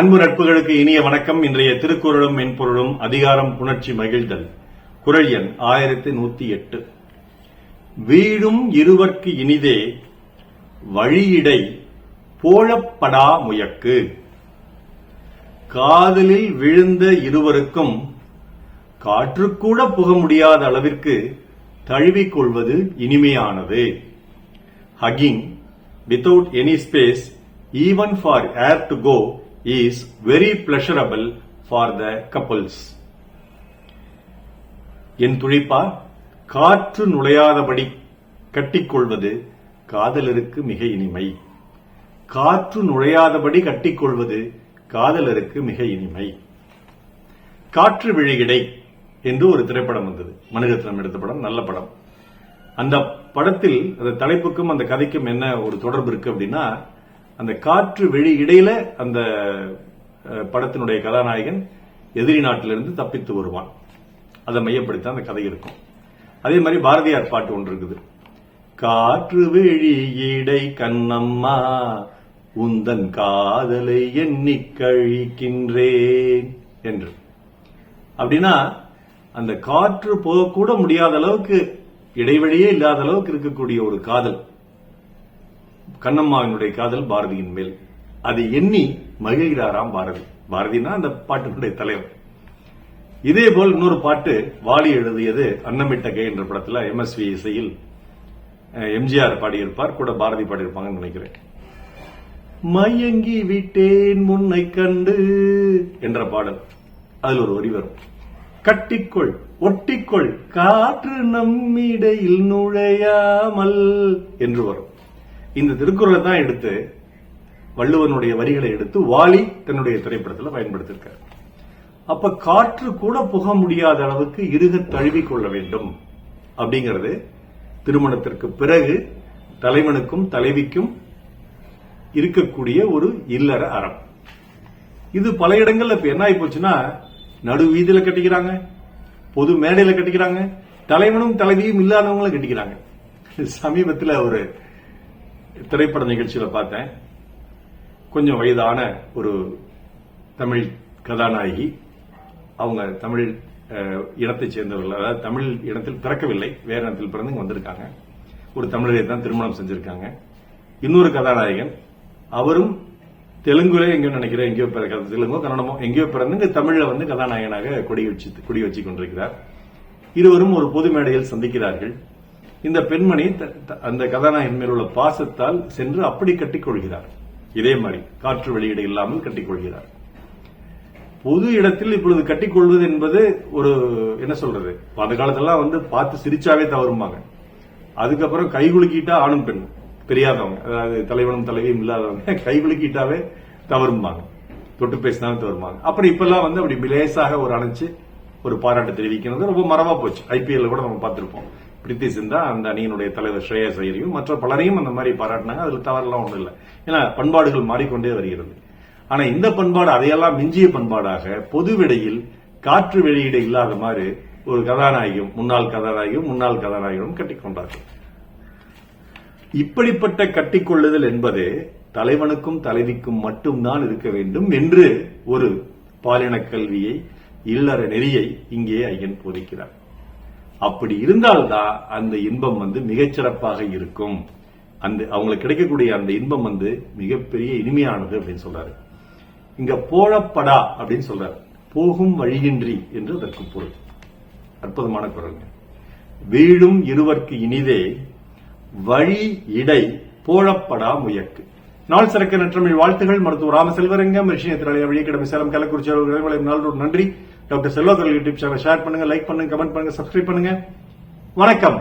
அன்பு நட்புகளுக்கு இனிய வணக்கம். இன்றைய திருக்குறளும் மென்பொருளும் அதிகாரம் புணர்ச்சி மகிழ்தல். குரல் எண் ஆயிரத்தி நூத்தி எட்டு. வீடும் இருவர்க்கு இனிதே வழியிடை போழப்படா முயக்கு. காதலில் விழுந்த இருவருக்கும் காற்றுக்கூட புக முடியாத அளவிற்கு தழுவிக்கொள்வது இனிமையானது. Hugging without any space even for air to go is very pleasurable for the couples. என் துழிப்பா காற்று நுழையாதபடி கட்டிக்கொள்வது காதலருக்கு மிக இனிமை. காற்று நுழையாதபடி கட்டிக்கொள்வது காதலருக்கு மிக இனிமை. காற்று விழிகிடை என்று ஒரு திரைப்படம் வந்தது. மணிரத்னம் எடுத்த படம் நல்ல படம். அந்த படத்தில் அந்த தலைப்புக்கும் அந்த கதைக்கும் என்ன ஒரு தொடர்பு இருக்கு அப்படின்னா அந்த காற்று வெளி இடையில அந்த படத்தினுடைய கதாநாயகன் எதிரி நாட்டிலிருந்து தப்பித்து வருவான். அதை மையப்படுத்தி அந்த கதை இருக்கும். அதே மாதிரி பாரதியார் பாட்டு ஒன்று இருக்குது. காற்று வெளி இடை கண்ணம்மா உந்தன் காதலை எண்ணி கழிக்கின்றேன் என்று. அப்படின்னா அந்த காற்று போகக்கூட முடியாத அளவுக்கு இடைவெளியே இல்லாத அளவுக்கு இருக்கக்கூடிய ஒரு காதல். கண்ணம்மாவினுடைய காதல் பாரதியின் மேல். அதை எண்ணி மகிழ்கிறாராம் பாரதி. பாரதினா அந்த பாட்டினுடைய தலைவர். இதே போல் இன்னொரு பாட்டு வாலி எழுதியது அன்னமிட்ட கை என்ற படத்துல எம்எஸ்வி இசையில் எம்ஜிஆர் பாடியிருப்பார். கூட பாரதி பாடியிருப்பாங்கன்னு நினைக்கிறேன். மயங்கி விட்டேன் முன்னை கண்டு என்ற பாடல். அதில் ஒரு வரி வரும். கட்டிக்கொள் ஒட்டிக்கொள் காற்று நம்மிடையில் நுழையாமல் என்று வரும். இந்த திருக்குறளை தான் எடுத்து வள்ளுவனுடைய வரிகளை எடுத்து வாலி தன்னுடைய திரைப்படத்தில் பயன்படுத்தியிருக்கார் அப்ப காற்று கூட புக முடியாத அளவுக்கு இருக தழுவி கொள்ள வேண்டும் அப்படிங்கிறது திருமணத்திற்கு பிறகு தலைவனுக்கும் தலைவிக்கும் இருக்கக்கூடிய ஒரு இல்லற அறம். இது பல இடங்கள்ல இப்ப என்ன ஆகி போச்சுன்னா நடு வீதியில கட்டிக்கிறாங்க பொது மேடையில கட்டிக்கிறாங்க தலைவனும் தலைவியும் இல்லாதவங்களும் கட்டிக்கிறாங்க. சமீபத்தில் ஒரு திரைப்பட நிகழ்ச்சியில பார்த்தேன். கொஞ்சம் வயதான ஒரு தமிழ் கதாநாயகி. அவங்க தமிழ் இனத்தை சேர்ந்தவர்கள். அதாவது தமிழ் இனத்தில் பிறக்கவில்லை. வேற இனத்தில் பிறந்து இங்கே வந்திருக்காங்க. ஒரு தமிழரை தான் திருமணம் செஞ்சிருக்காங்க. இன்னொரு கதாநாயகன். அவரும் தெலுங்குல எங்கேயோ நினைக்கிறேன் எங்கேயோ பிறக்க தெலுங்கோ கன்னடமோ எங்கேயோ பிறந்து இங்கே தமிழில் வந்து கதாநாயகனாக கொடி வச்சு கொடி வச்சு கொண்டிருக்கிறார். இருவரும் ஒரு பொது மேடையில் சந்திக்கிறார்கள். இந்த பெண்மணி த- த- அந்த கதாநாயகன் மேல் உள்ள பாசத்தால் சென்று அப்படி கட்டிக்கொள்கிறார் இதே மாதிரி காற்று வெளியீடு இல்லாமல் கட்டிக்கொள்கிறார் பொது இடத்தில் இப்பொழுது கட்டிக்கொள்வது என்பது ஒரு என்ன சொல்றது? அந்த காலத்தெல்லாம் வந்து பார்த்து சிரிச்சாவே தவறுமாங்க அதுக்கப்புறம் கை குலுக்கிட்டா ஆணும் பெண் தெரியாதவங்க அதாவது தலைவனும் தலைவியும் இல்லாதவங்க கை குலுக்கிட்டாவே தவறும்பாங்க. தொட்டு பேசினாலும் தவறுமாங்க அப்புறம் இப்பெல்லாம் வந்து அப்படி மிலேசாக ஒரு அணைச்சு ஒரு பாராட்டு தெரிவிக்கிறது ரொம்ப மரபா போச்சு. ஐபிஎல்ல கூட நம்ம பார்த்திருப்போம். பிரித்தி சிந்தா அந்த அணியினுடைய தலைவர் ஸ்ரேயஸ் ஐயரையும் மற்ற பலரையும் அந்த மாதிரி பாராட்டினாங்க. அதுல தவறெல்லாம் ஒன்றும் இல்லை. ஏன்னா பண்பாடுகள் மாறிக்கொண்டே வருகிறது. ஆனா இந்த பண்பாடு அதையெல்லாம் மிஞ்சிய பண்பாடாக பொது விடையில் காற்று வெளியீடு இல்லாத மாதிரி ஒரு கதாநாயகியும் முன்னாள் கதாநாயகியும் முன்னாள் கதாநாயகனும் கட்டிக்கொண்டார்கள் இப்படிப்பட்ட கட்டிக்கொள்ளுதல் என்பது தலைவனுக்கும் தலைவிக்கும் மட்டும்தான் இருக்க வேண்டும் என்று ஒரு பாலின கல்வியை இல்லற நெறியை இங்கே ஐயன் போதிக்கிறார். அப்படி இருந்தால்தான் அந்த இன்பம் வந்து மிகச்சிறப்பாக இருக்கும். அந்த அவங்களுக்கு கிடைக்கக்கூடிய அந்த இன்பம் வந்து மிகப்பெரிய இனிமையானது அப்படின்னு சொல்றாரு. இங்க போழப்படா அப்படின்னு சொல்றாரு. போகும் வழியின்றி என்று அதற்கு பொருள். அற்புதமான குரல்ங்க. வீழும் இருவர்க்கு இனிதே வழி இடை போழப்படா முயக்கு. நாள் சிறக்க நற்றமிழ் வாழ்த்துகள். மருத்துவர் ராமசெல்வரங்கம் ரிஷியத்திராலய வழிகிடமை சேலம் கள்ளக்குறிச்சி அவர்கள் நன்றி. Doctor Selva YouTube channel share பண்ணுங்க லைக் பண்ணுங்க கமெண்ட் பண்ணுங்க சப்ஸ்கிரைப் பண்ணுங்க. வணக்கம்.